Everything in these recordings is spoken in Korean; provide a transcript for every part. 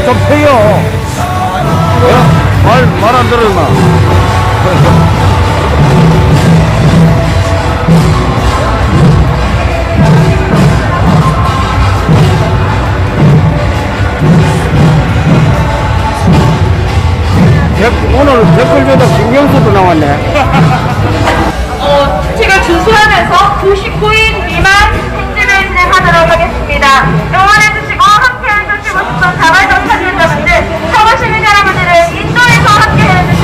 소리 좀 펴요. 말, 말 안 들어, 임마. 오늘 댓글보다 김경수도 나왔네. 어, 지금 주소하면서 99인 미만 행진을 진행하도록 하겠습니다. 응원해 주세요.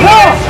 啊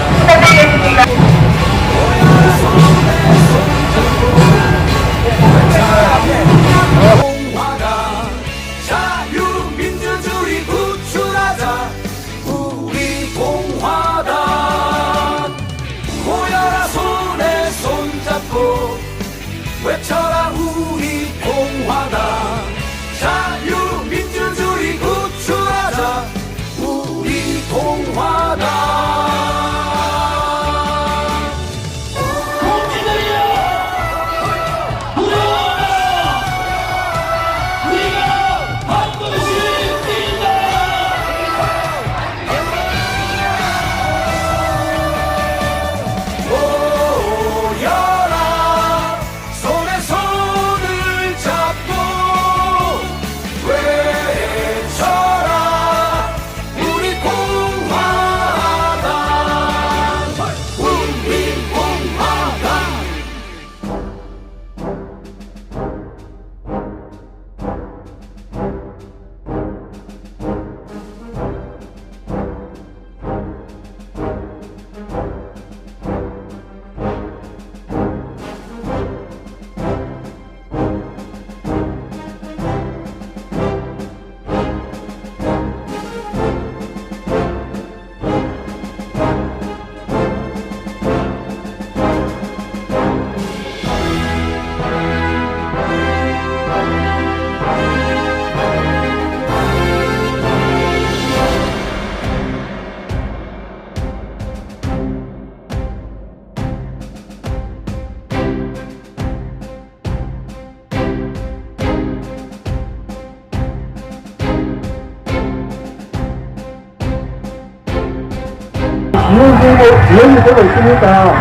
뭐, 이런 문제가 있으니까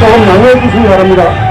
조금 양해해 주시기 바랍니다.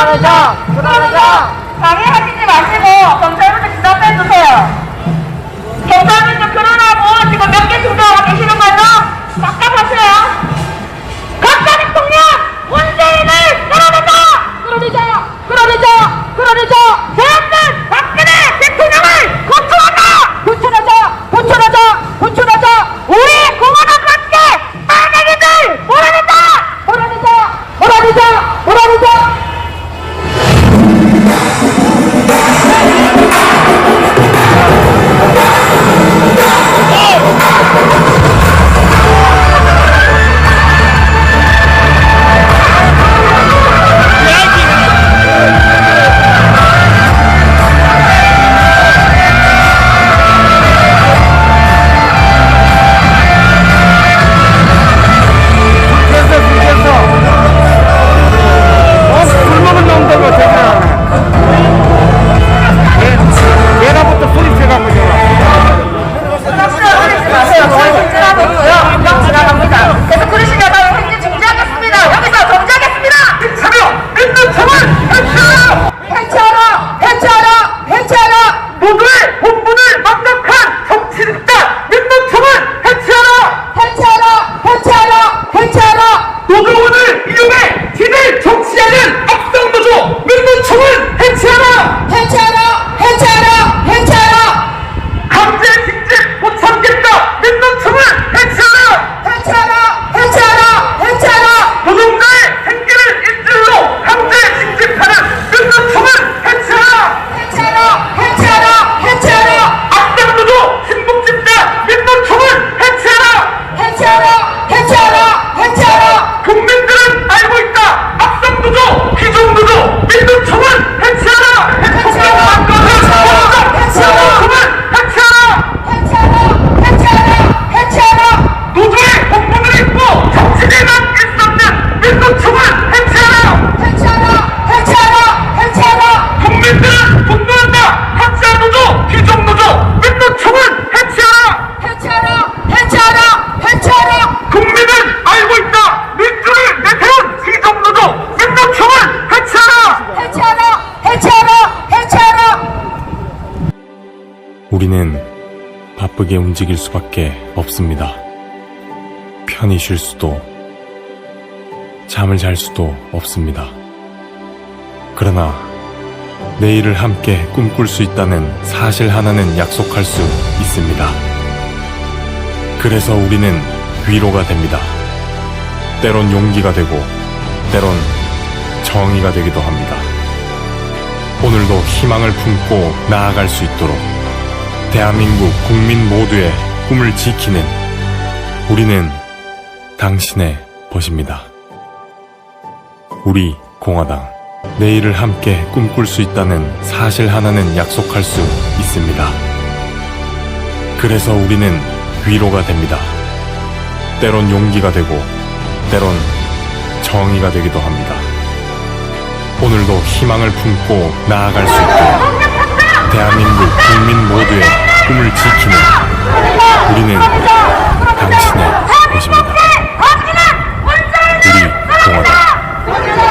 大家，祝大家。 빠르게 움직일 수밖에 없습니다. 편히 쉴 수도, 잠을 잘 수도 없습니다. 그러나 내일을 함께 꿈꿀 수 있다는 사실 하나는 약속할 수 있습니다. 그래서 우리는 위로가 됩니다. 때론 용기가 되고, 때론 정의가 되기도 합니다. 오늘도 희망을 품고 나아갈 수 있도록 대한민국 국민 모두의 꿈을 지키는 우리는 당신의 벗입니다. 우리 공화당 내일을 함께 꿈꿀 수 있다는 사실 하나는 약속할 수 있습니다. 그래서 우리는 위로가 됩니다. 때론 용기가 되고 때론 정의가 되기도 합니다. 오늘도 희망을 품고 나아갈 수 있도록 대한민국 국민 모두의 꿈을 지키는 우리는 당신의 것입니다. 우리 동화다.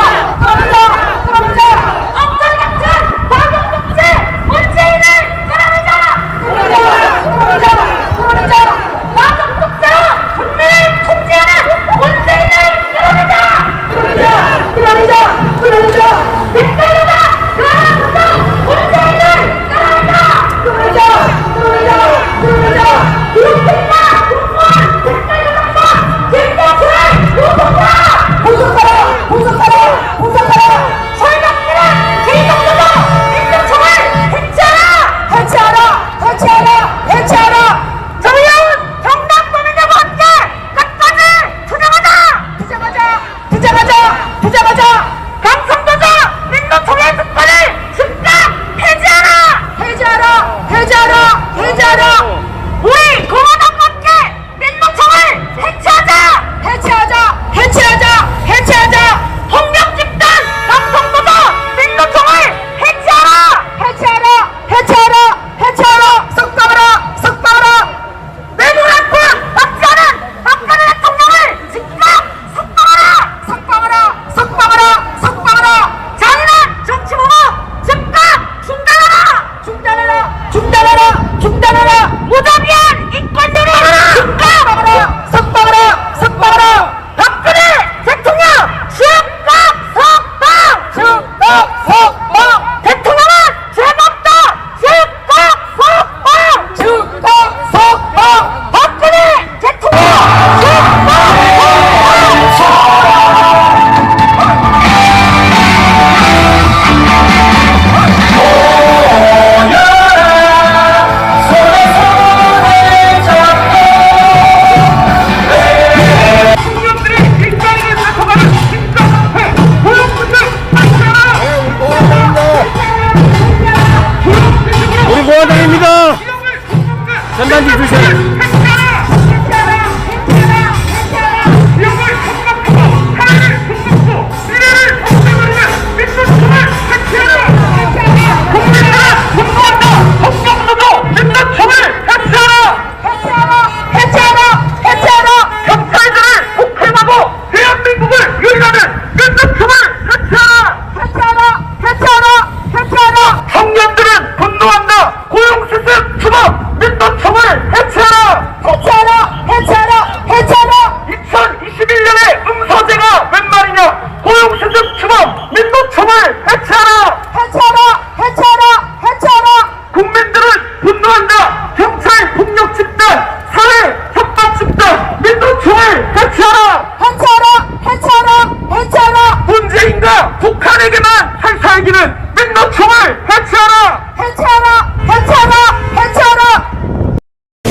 고용수급 추방 민노 총을 해체하라 해체하라! 해체하라! 해체하라! 국민들은 분노한다 경찰 폭력 집단 사회 협박 집단 민노 총을 해체하라 해체하라! 해체하라! 해체하라! 문재인과 북한에게만 살살기는 민노 총을 해체하라 해체하라! 해체하라! 해체하라!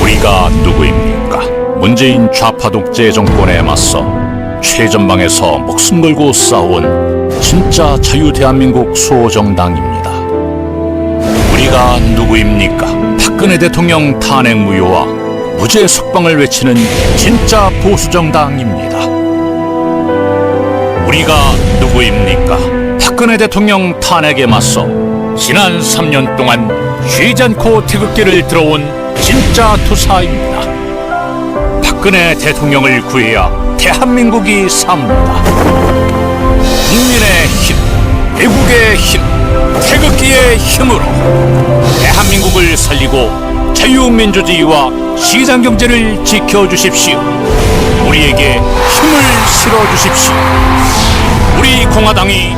우리가 누구입니까? 문재인 좌파 독재 정권에 맞서 최전방에서 목숨 걸고 싸운 진짜 자유 대한민국 수호정당입니다. 우리가 누구입니까? 박근혜 대통령 탄핵 무효와 무죄 석방을 외치는 진짜 보수정당입니다. 우리가 누구입니까? 박근혜 대통령 탄핵에 맞서 지난 3년 동안 쉬지 않고 태극기를 들어온 진짜 투사입니다. 박근혜 대통령을 구해야 대한민국이 삽니다. 국민의 힘, 애국의 힘, 태극기의 힘으로 대한민국을 살리고 자유민주주의와 시장경제를 지켜주십시오. 우리에게 힘을 실어주십시오. 우리 공화당이